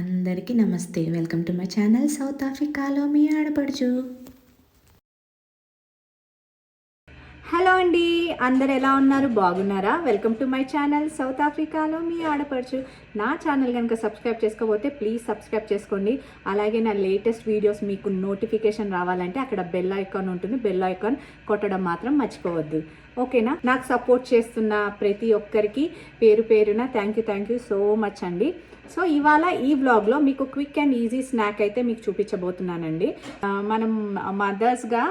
అందరికీ నమస్తే. Welcome to my channel south ఆఫ్రికాలో మీ ఆడపడుచు. హలో అండి. అందరు ఎలా ఉన్నారు? బాగున్నారా? Welcome to my channel south ఆఫ్రికాలో మీ ఆడపడుచు. నా ఛానల్ కనుక సబ్స్క్రైబ్ చేసుకోకపోతే ప్లీజ్ సబ్స్క్రైబ్ చేసుకోండి. అలాగే నా లేటెస్ట్ వీడియోస్ మీకు నోటిఫికేషన్ రావాలంటే అక్కడ బెల్ ఐకాన్ ఉంటుంది. బెల్ ఐకాన్ కొట్టడం మాత్రం మర్చిపోవద్దు. ఓకేనా? నాకు సపోర్ట్ చేస్తున్న ప్రతి ఒక్కరికి పేరు పేరున thank you thank you so much అండి. సో ఇవాళ ఈ వ్లాగ్లో మీకు క్విక్ అండ్ ఈజీ స్నాక్ అయితే మీకు చూపించబోతున్నానండి. మనం మదర్స్గా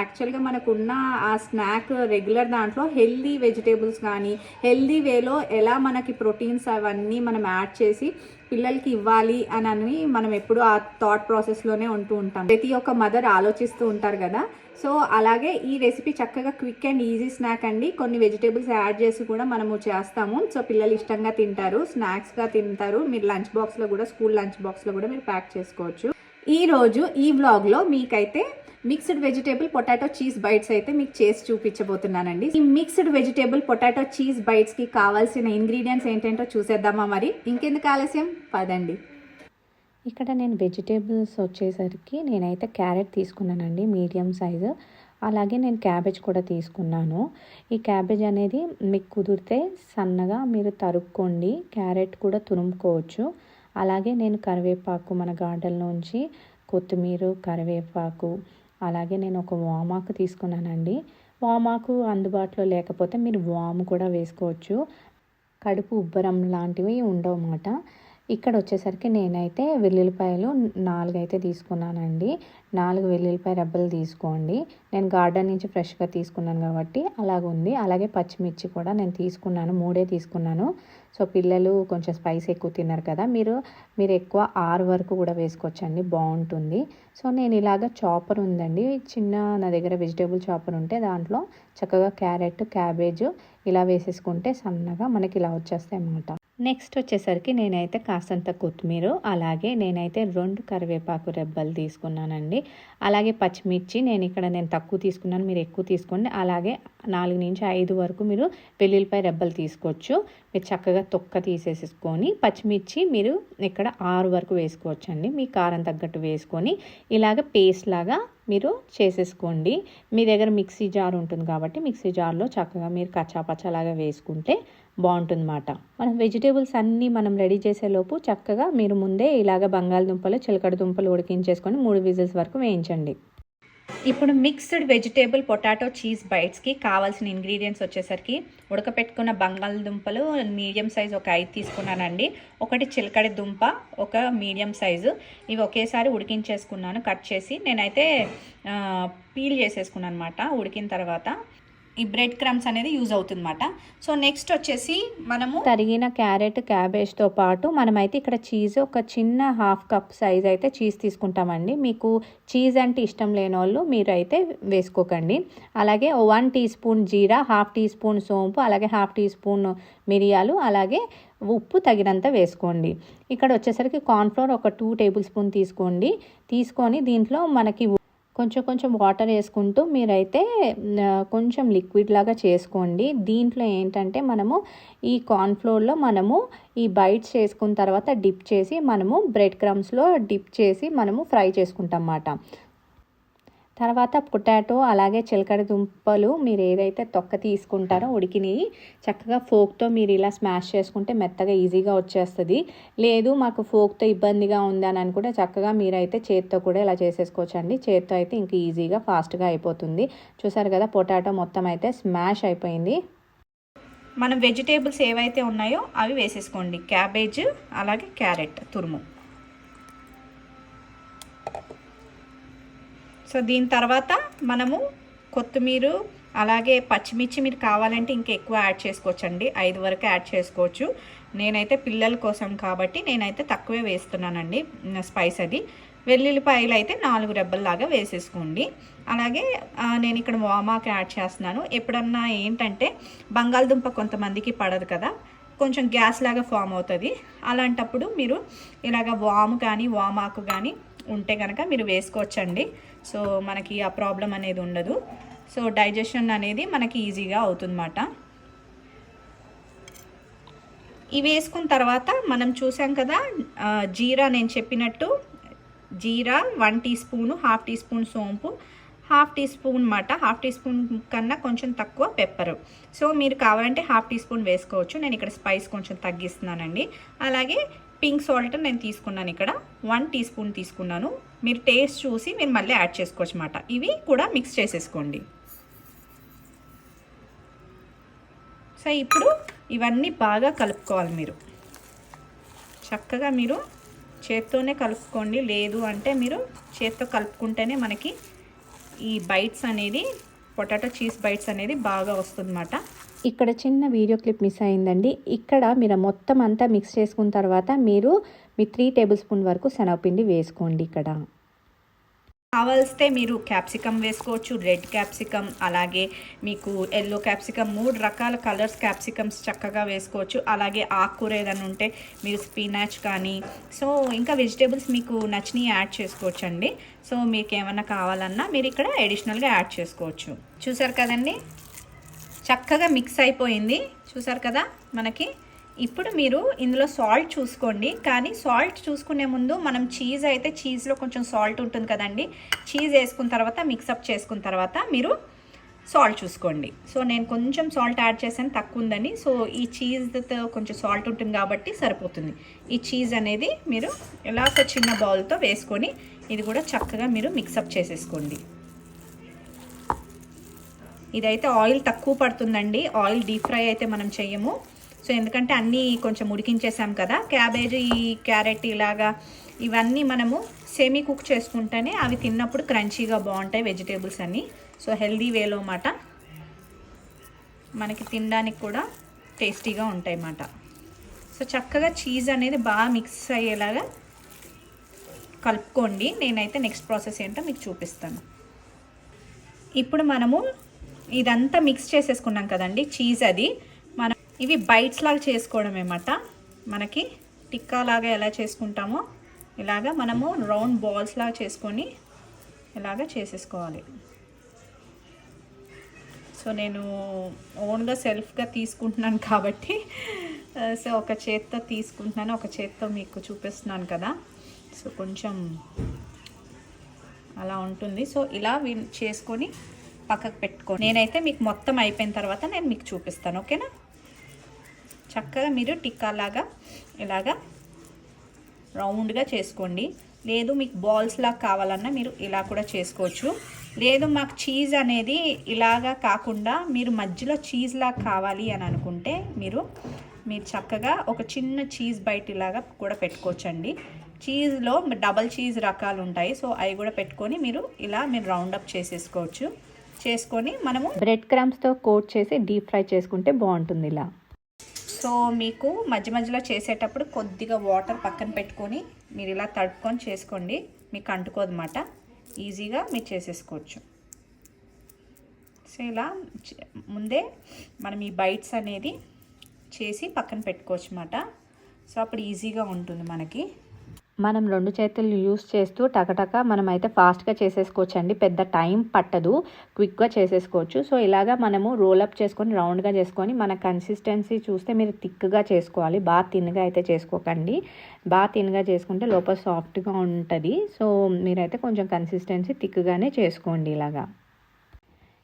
యాక్చువల్గా మనకున్న ఆ స్నాక్ రెగ్యులర్ దాంట్లో హెల్దీ వెజిటేబుల్స్ కానీ హెల్దీ వేలో ఎలా మనకి ప్రోటీన్స్ అవన్నీ మనం యాడ్ చేసి పిల్లలకి ఇవ్వాలి అని అని మనం ఎప్పుడు ఆ థాట్ ప్రాసెస్లోనే ఉంటూ ఉంటాం. ప్రతి ఒక్క మదర్ ఆలోచిస్తూ ఉంటారు కదా. సో అలాగే ఈ రెసిపీ చక్కగా క్విక్ అండ్ ఈజీ స్నాక్ అండి. కొన్ని వెజిటేబుల్స్ యాడ్ చేసి కూడా మనము చేస్తాము. సో పిల్లలు ఇష్టంగా తింటారు. స్నాక్స్గా తింటారు. మీరు లంచ్ బాక్స్లో కూడా స్కూల్ లంచ్ బాక్స్లో కూడా మీరు ప్యాక్ చేసుకోవచ్చు. ఈరోజు ఈ వ్లాగ్లో మీకైతే mixed vegetable potato cheese bites అయితే మీకు చేసి చూపించబోతున్నానండి. ఈ మిక్స్డ్ వెజిటేబుల్ పొటాటో చీజ్ బైట్స్కి కావాల్సిన ఇంగ్రీడియంట్స్ ఏంటంటో చూసేద్దామా మరి? ఇంకెందుకు ఆలస్యం? పదండి. ఇక్కడ నేను వెజిటేబుల్స్ వచ్చేసరికి నేనైతే క్యారెట్ తీసుకున్నానండి మీడియం సైజు. అలాగే నేను క్యాబేజ్ కూడా తీసుకున్నాను. ఈ క్యాబేజ్ అనేది మీకు కుదిరితే సన్నగా మీరు తరుక్కోండి క్యారెట్ కూడా తురుముకోవచ్చు. అలాగే నేను కరివేపాకు మన గార్డెన్లోంచి కొత్తిమీర కరివేపాకు అలాగే నేను ఒక వామాకు తీసుకున్నానండి. వామాకు అందుబాటులో లేకపోతే మీరు వాము కూడా వేసుకోవచ్చు. కడుపు ఉబ్బరం లాంటివి ఉండవన్నమాట ఇక్కడ వచ్చేసరికి నేనైతే వెల్లుల్లిపాయలు నాలుగైతే తీసుకున్నానండి. నాలుగు వెల్లుల్లిపాయ రెబ్బలు తీసుకోండి. నేను గార్డెన్ నుంచి ఫ్రెష్గా తీసుకున్నాను కాబట్టి అలాగ ఉంది అలాగే పచ్చిమిర్చి కూడా నేను తీసుకున్నాను. మూడే తీసుకున్నాను. సో పిల్లలు కొంచెం స్పైస్ ఎక్కువ తిన్నారు కదా మీరు మీరు ఎక్కువ ఆరు వరకు కూడా వేసుకోవచ్చండి బాగుంటుంది. సో నేను ఇలాగ చాపర్ ఉందండి చిన్న నా దగ్గర వెజిటేబుల్ చాపర్ ఉంటే దాంట్లో చక్కగా క్యారెట్ క్యాబేజ్ ఇలా వేసేసుకుంటే సన్నగా మనకి ఇలా వచ్చేస్తాయి అన్నమాట. నెక్స్ట్ వచ్చేసరికి నేనైతే కాసంత కొత్తిమీర అలాగే నేనైతే రెండు కరివేపాకు రెబ్బలు తీసుకున్నానండి. అలాగే పచ్చిమిర్చి నేను ఇక్కడ నేను తక్కువ తీసుకున్నాను మీరు ఎక్కువ తీసుకోండి. అలాగే నాలుగు నుంచి ఐదు వరకు మీరు వెల్లుల్లిపాయ రెబ్బలు తీసుకోవచ్చు. మీరు చక్కగా తొక్క తీసేసుకొని పచ్చిమిర్చి మీరు ఇక్కడ ఆరు వరకు వేసుకోవచ్చండి. మీ కారం తగ్గట్టు వేసుకొని ఇలాగ పేస్ట్ లాగా మీరు చేసేసుకోండి. మీ దగ్గర మిక్సీ జార్ ఉంటుంది కాబట్టి మిక్సీ జార్లో చక్కగా మీరు కచ్చాపచ్చలాగా వేసుకుంటే బాగుంటుందన్నమాట. మనం వెజిటేబుల్స్ అన్నీ మనం రెడీ చేసేలోపు చక్కగా మీరు ముందే ఇలాగ బంగాళదుంపలు చిలకడ దుంపలు ఉడికించేసుకొని మూడు విజిల్స్ వరకు వేయించండి. ఇప్పుడు మిక్స్డ్ వెజిటేబుల్ పొటాటో చీజ్ బైట్స్కి కావాల్సిన ఇంగ్రీడియంట్స్ వచ్చేసరికి ఉడకపెట్టుకున్న బంగాళదుంపలు మీడియం సైజ్ ఒక ఐదు తీసుకున్నానండి. ఒకటి చిలకడ దుంప ఒక మీడియం సైజు. ఇవి ఒకేసారి ఉడికించేసుకున్నాను కట్ చేసి నేనైతే పీల్ చేసేసుకున్నాను అనమాట ఉడికిన తర్వాత. ఈ బ్రెడ్ క్రమ్స్ అనేది యూజ్ అవుతుందన్నమాట. సో నెక్స్ట్ వచ్చేసి మనము తరిగిన క్యారెట్ క్యాబేజ్తో పాటు మనమైతే ఇక్కడ చీజ్ ఒక చిన్న హాఫ్ కప్ సైజ్ అయితే చీజ్ తీసుకుంటామండి. మీకు చీజ్ అంటే ఇష్టం లేని వాళ్ళు మీరు అయితే వేసుకోకండి. అలాగే వన్ టీ స్పూన్ జీరా హాఫ్ టీ స్పూన్ సోంపు అలాగే హాఫ్ టీ స్పూన్ మిరియాలు అలాగే ఉప్పు తగినంత వేసుకోండి. ఇక్కడ వచ్చేసరికి కార్న్ఫ్లోర్ ఒక టూ టేబుల్ స్పూన్ తీసుకోండి. తీసుకొని దీంట్లో మనకి కొంచెం కొంచెం వాటర్ వేసుకుంటూ మీరైతే కొంచెం లిక్విడ్ లాగా చేసుకోండి. దీంట్లో ఏంటంటే మనము ఈ కార్న్ఫ్లోర్లో మనము ఈ బైట్స్ చేసుకున్న తర్వాత డిప్ చేసి మనము బ్రెడ్ క్రమ్స్లో డిప్ చేసి మనము ఫ్రై చేసుకుంటాం అన్నమాట. తర్వాత పొటాటో అలాగే చిలకడ దుంపలు మీరు ఏదైతే తొక్క తీసుకుంటారో ఉడికినవి చక్కగా ఫోక్తో మీరు ఇలా స్మాష్ చేసుకుంటే మెత్తగా ఈజీగా వచ్చేస్తుంది. లేదు మాకు ఫోక్తో ఇబ్బందిగా ఉందని అనుకుంటే చక్కగా మీరైతే చేత్తో కూడా ఇలా చేసేసుకోవచ్చండి. చేత్తో అయితే ఇంక ఈజీగా ఫాస్ట్గా అయిపోతుంది. చూసారు కదా పొటాటో మొత్తం అయితే స్మాష్ అయిపోయింది. మనం వెజిటేబుల్స్ ఏవైతే ఉన్నాయో అవి వేసేసుకోండి. క్యాబేజ్ అలాగే క్యారెట్ తురుము. సో దీని తర్వాత మనము కొత్తిమీర అలాగే పచ్చిమిర్చి మీరు కావాలంటే ఇంకా ఎక్కువ యాడ్ చేసుకోవచ్చండి. ఐదు వరకు యాడ్ చేసుకోవచ్చు. నేనైతే పిల్లల కోసం కాబట్టి నేనైతే తక్కువే వేస్తున్నానండి స్పైస్ అది. వెల్లుల్లిపాయలు అయితే నాలుగు రెబ్బల్లాగా వేసేసుకోండి. అలాగే నేను ఇక్కడ వామాకి యాడ్ చేస్తున్నాను. ఎప్పుడన్నా ఏంటంటే బంగాళదుంప కొంతమందికి పడదు కదా కొంచెం గ్యాస్ లాగా ఫామ్ అవుతుంది. అలాంటప్పుడు మీరు ఇలాగ వాము కానీ వామాకు కానీ ఉంటే కనుక మీరు వేసుకోవచ్చండి. సో మనకి ఆ ప్రాబ్లం అనేది ఉండదు. సో డైజెషన్ అనేది మనకి ఈజీగా అవుతుందన్నమాట. ఇవి వేసుకున్న తర్వాత మనం చూసాం కదా జీరా నేను చెప్పినట్టు జీరా one teaspoon half teaspoon సోంపు హాఫ్ టీ స్పూన్ మాట హాఫ్ టీ స్పూన్ కన్నా కొంచెం తక్కువ పెప్పరు. సో మీరు కావాలంటే హాఫ్ టీ స్పూన్ వేసుకోవచ్చు. నేను ఇక్కడ స్పైస్ కొంచెం తగ్గిస్తున్నానండి. అలాగే పింక్ సాల్ట్ నేను తీసుకున్నాను ఇక్కడ. వన్ టీ స్పూన్ తీసుకున్నాను. మీరు టేస్ట్ చూసి మీరు మళ్ళీ యాడ్ చేసుకోవచ్చు అన్నమాట. ఇవి కూడా మిక్స్ చేసేసుకోండి. సో ఇప్పుడు ఇవన్నీ బాగా కలుపుకోవాలి మీరు. చక్కగా మీరు చేత్తోనే కలుపుకోండి. లేదు అంటే మీరు చేత్తో కలుపుకుంటేనే మనకి ఈ బైట్స్ అనేది పొటాటో చీజ్ బైట్స్ అనేది బాగా వస్తుందన్నమాట. ఇక్కడ చిన్న వీడియో క్లిప్ మిస్ అయిందండి. ఇక్కడ మీరు మొత్తం అంతా మిక్స్ చేసుకున్న తర్వాత మీరు మీ త్రీ టేబుల్ స్పూన్ వరకు శనగపిండి వేసుకోండి ఇక్కడ. కావలిస్తే మీరు క్యాప్సికమ్ వేసుకోవచ్చు రెడ్ క్యాప్సికమ్ అలాగే మీకు ఎల్లో క్యాప్సికమ్ మూడు రకాల కలర్స్ క్యాప్సికమ్స్ చక్కగా వేసుకోవచ్చు. అలాగే ఆకుకూర ఏదైనా ఉంటే మీరు స్పినాచ్ కానీ సో ఇంకా వెజిటేబుల్స్ మీకు నచ్చినవి యాడ్ చేసుకోవచ్చు అండి సో మీకు ఏమైనా కావాలన్నా మీరు ఇక్కడ అడిషనల్గా యాడ్ చేసుకోవచ్చు. చూసారు కదండి? చక్కగా మిక్స్ అయిపోయింది. చూసారు కదా మనకి? ఇప్పుడు మీరు ఇందులో సాల్ట్ చూసుకోండి. కానీ సాల్ట్ చూసుకునే ముందు మనం చీజ్ అయితే చీజ్లో కొంచెం సాల్ట్ ఉంటుంది కదండి. చీజ్ వేసుకున్న తర్వాత మిక్సప్ చేసుకున్న తర్వాత మీరు సాల్ట్ చూసుకోండి. సో నేను కొంచెం సాల్ట్ యాడ్ చేసాను తక్కువ ఉందని. సో ఈ చీజ్తో కొంచెం సాల్ట్ ఉంటుంది కాబట్టి సరిపోతుంది. ఈ చీజ్ అనేది మీరు ఇలా ఒక చిన్న బౌల్తో వేసుకొని ఇది కూడా చక్కగా మీరు మిక్సప్ చేసేసుకోండి. ఇదైతే ఆయిల్ తక్కువ పడుతుందండి. ఆయిల్ డీప్ ఫ్రై అయితే మనం చెయ్యము. సో ఎందుకంటే అన్నీ కొంచెం ఉడికించేసాం కదా. క్యాబేజీ క్యారెట్ ఇలాగా ఇవన్నీ మనము సెమీ కుక్ చేసుకుంటేనే అవి తిన్నప్పుడు క్రంచీగా బాగుంటాయి వెజిటేబుల్స్ అన్నీ. సో హెల్దీ వేలో మాట మనకి తినడానికి కూడా టేస్టీగా ఉంటాయి అన్నమాట. సో చక్కగా చీజ్ అనేది బాగా మిక్స్ అయ్యేలాగా కలుపుకోండి. నేనైతే నెక్స్ట్ ప్రాసెస్ ఏంటో మీకు చూపిస్తాను. ఇప్పుడు మనము ఇదంతా మిక్స్ చేసేసుకున్నాం కదండి చీజ్ అది. మనం ఇవి బైట్స్ లాగా చేసుకోవడం ఏమట మనకి టిక్కా లాగా ఎలా చేసుకుంటామో ఇలాగా మనము రౌండ్ బాల్స్ లాగా చేసుకొని ఇలాగా చేసేసుకోవాలి. సో నేను ఓన్గా సెల్ఫ్గా తీసుకుంటున్నాను కాబట్టి సో ఒక చేత్తో తీసుకుంటున్నాను ఒక చేత్తో మీకు చూపిస్తున్నాను కదా. సో కొంచెం అలా ఉంటుంది. సో ఇలా వి- చేసుకొని పక్కకు పెట్టుకోండి. నేనైతే మీకు మొత్తం అయిపోయిన తర్వాత నేను మీకు చూపిస్తాను ఓకేనా? చక్కగా మీరు టిక్కా లాగా ఇలాగా రౌండ్గా చేసుకోండి. లేదు మీకు బాల్స్ లాగా కావాలన్నా మీరు ఇలా కూడా చేసుకోవచ్చు. లేదు మాకు చీజ్ అనేది ఇలాగా కాకుండా మీరు మధ్యలో చీజ్ లాగా కావాలి అని అనుకుంటే మీరు మీరు చక్కగా ఒక చిన్న చీజ్ బయట ఇలాగా కూడా పెట్టుకోవచ్చండి. చీజ్లో డబల్ చీజ్ రకాలు ఉంటాయి. సో అవి కూడా పెట్టుకొని మీరు ఇలా మీరు రౌండప్ చేసేసుకోవచ్చు. చేసుకొని మనము బ్రెడ్ క్రమ్స్తో కోట్ చేసి డీప్ ఫ్రై చేసుకుంటే బాగుంటుంది ఇలా. సో మీకు మధ్య మధ్యలో చేసేటప్పుడు కొద్దిగా వాటర్ పక్కన పెట్టుకొని మీరు ఇలా తడుపుకొని చేసుకోండి. మీకు అంటుకోదన్నమాట ఈజీగా మీరు చేసేసుకోవచ్చు. సో ఇలా ముందే మనం ఈ బైట్స్ అనేది చేసి పక్కన పెట్టుకోవచ్చు అన్నమాట. సో అప్పుడు ఈజీగా ఉంటుంది మనకి. మనం రెండు చేతులు యూస్ చేస్తూ టకటక మనం అయితే ఫాస్ట్గా చేసేసుకోవచ్చు అండి పెద్ద టైం పట్టదు. క్విక్గా చేసేసుకోవచ్చు. సో ఇలాగా మనము రోల్ అప్ చేసుకొని రౌండ్గా చేసుకొని మన కన్సిస్టెన్సీ చూస్తే మీరు థిక్గా చేసుకోవాలి. బాగా తిన్నగా అయితే చేసుకోకండి. బాగా తిన్నగా చేసుకుంటే లోపల సాఫ్ట్గా ఉంటుంది. సో మీరైతే కొంచెం కన్సిస్టెన్సీ థిక్గానే చేసుకోండి ఇలాగా.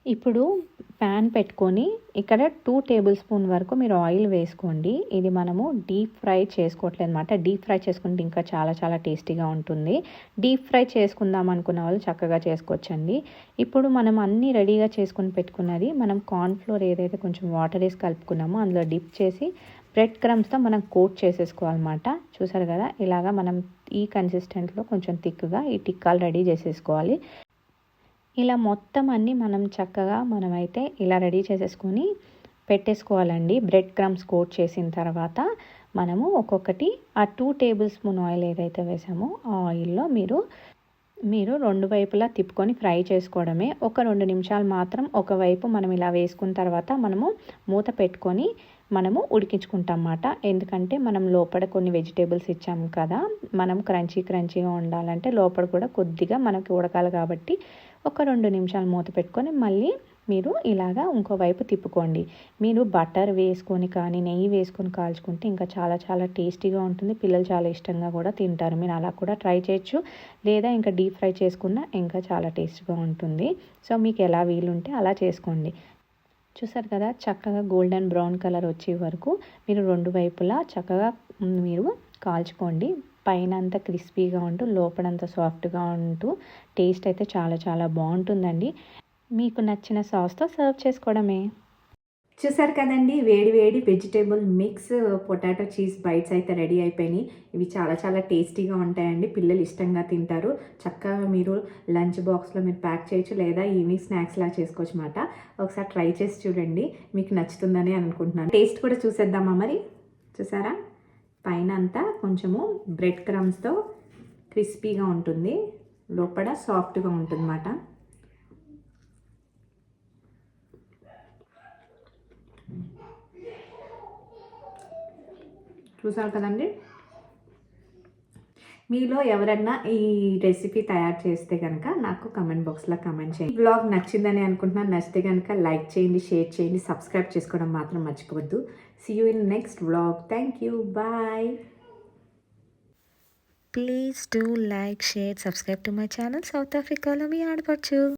ఇప్పుడు ప్యాన్ పెట్టుకొని ఇక్కడ టూ టేబుల్ స్పూన్ వరకు మీరు ఆయిల్ వేసుకోండి. ఇది మనము డీప్ ఫ్రై చేసుకోవట్లేదు అనమాట డీప్ ఫ్రై చేసుకుంటే ఇంకా చాలా చాలా టేస్టీగా ఉంటుంది. డీప్ ఫ్రై చేసుకుందాం అనుకున్న వాళ్ళు చక్కగా చేసుకోవచ్చండి. ఇప్పుడు మనం అన్నీ రెడీగా చేసుకుని పెట్టుకున్నది మనం కార్న్ఫ్లోర్ ఏదైతే కొంచెం వాటర్ వేసి కలుపుకున్నామో అందులో డిప్ చేసి బ్రెడ్ క్రమ్స్తో మనం కోట్ చేసేసుకోవాలన్నమాట. చూసారు కదా? ఇలాగా మనం ఈ కన్సిస్టెంట్లో కొంచెం థిక్గా ఈ టిక్కాలు రెడీ చేసేసుకోవాలి. ఇలా మొత్తం అన్నీ మనం చక్కగా మనమైతే ఇలా రెడీ చేసేసుకొని పెట్టేసుకోవాలండి. బ్రెడ్ క్రమ్స్ కోట్ చేసిన తర్వాత మనము ఒక్కొక్కటి ఆ టూ టేబుల్ స్పూన్ ఆయిల్ ఏదైతే వేసామో ఆ ఆయిల్లో మీరు మీరు రెండు వైపులా తిప్పుకొని ఫ్రై చేసుకోవడమే. ఒక రెండు నిమిషాలు మాత్రం ఒకవైపు మనం ఇలా వేసుకున్న తర్వాత మనము మూత పెట్టుకొని మనము ఉడికించుకుంటాం అన్నమాట ఎందుకంటే మనం లోపల కొన్ని వెజిటేబుల్స్ ఇచ్చాము కదా మనం క్రంచీ క్రంచీగా ఉండాలంటే లోపల కూడా కొద్దిగా మనకి ఉడకాలి కాబట్టి ఒక రెండు నిమిషాలు మూత పెట్టుకొని మళ్ళీ మీరు ఇలాగా ఇంకోవైపు తిప్పుకోండి. మీరు బటర్ వేసుకొని కానీ నెయ్యి వేసుకొని కాల్చుకుంటే ఇంకా చాలా చాలా టేస్టీగా ఉంటుంది. పిల్లలు చాలా ఇష్టంగా కూడా తింటారు. మీరు అలా కూడా ట్రై చేయొచ్చు. లేదా ఇంకా డీప్ ఫ్రై చేసుకున్నా ఇంకా చాలా టేస్ట్గా ఉంటుంది. సో మీకు ఎలా వీలుంటే అలా చేసుకోండి. చూసారు కదా చక్కగా గోల్డెన్ బ్రౌన్ కలర్ వచ్చే వరకు మీరు రెండు వైపులా చక్కగా మీరు కాల్చుకోండి. పైన అంతా క్రిస్పీగా ఉంటూ లోపలంతా సాఫ్ట్గా ఉంటూ టేస్ట్ అయితే చాలా చాలా బాగుంటుందండి. మీకు నచ్చిన సాస్తో సర్వ్ చేసుకోవడమే. చూసారు కదండి వేడి వేడి vegetable mix potato cheese bites అయితే రెడీ అయిపోయినాయి. ఇవి చాలా చాలా టేస్టీగా ఉంటాయండి పిల్లలు ఇష్టంగా తింటారు. చక్కగా మీరు లంచ్ బాక్స్లో మీరు ప్యాక్ చేయొచ్చు లేదా ఈవినింగ్ స్నాక్స్ లా చేసుకోవచ్చు అనమాట ఒకసారి ట్రై చేసి చూడండి మీకు నచ్చుతుందని అనుకుంటున్నాను. టేస్ట్ కూడా చూసేద్దామా మరి? చూసారా? పైన అంతా కొంచెము బ్రెడ్ క్రమ్స్తో క్రిస్పీగా ఉంటుంది. లోపల సాఫ్ట్గా ఉంటుంది అన్నమాట చూసారు కదండి? మీలో ఎవరన్నా ఈ రెసిపీ తయారు చేస్తే కనుక నాకు కమెంట్ బాక్స్లో కమెంట్ చేయండి. బ్లాగ్ నచ్చిందని అనుకుంటున్నాను నచ్చితే కనుక లైక్ చేయండి షేర్ చేయండి సబ్స్క్రైబ్ చేసుకోవడం మాత్రం మర్చిపోవద్దు. See you in next blog thank you bye please do like share subscribe to my channel south ఆఫ్రికాలో మీ ఆడపడుచు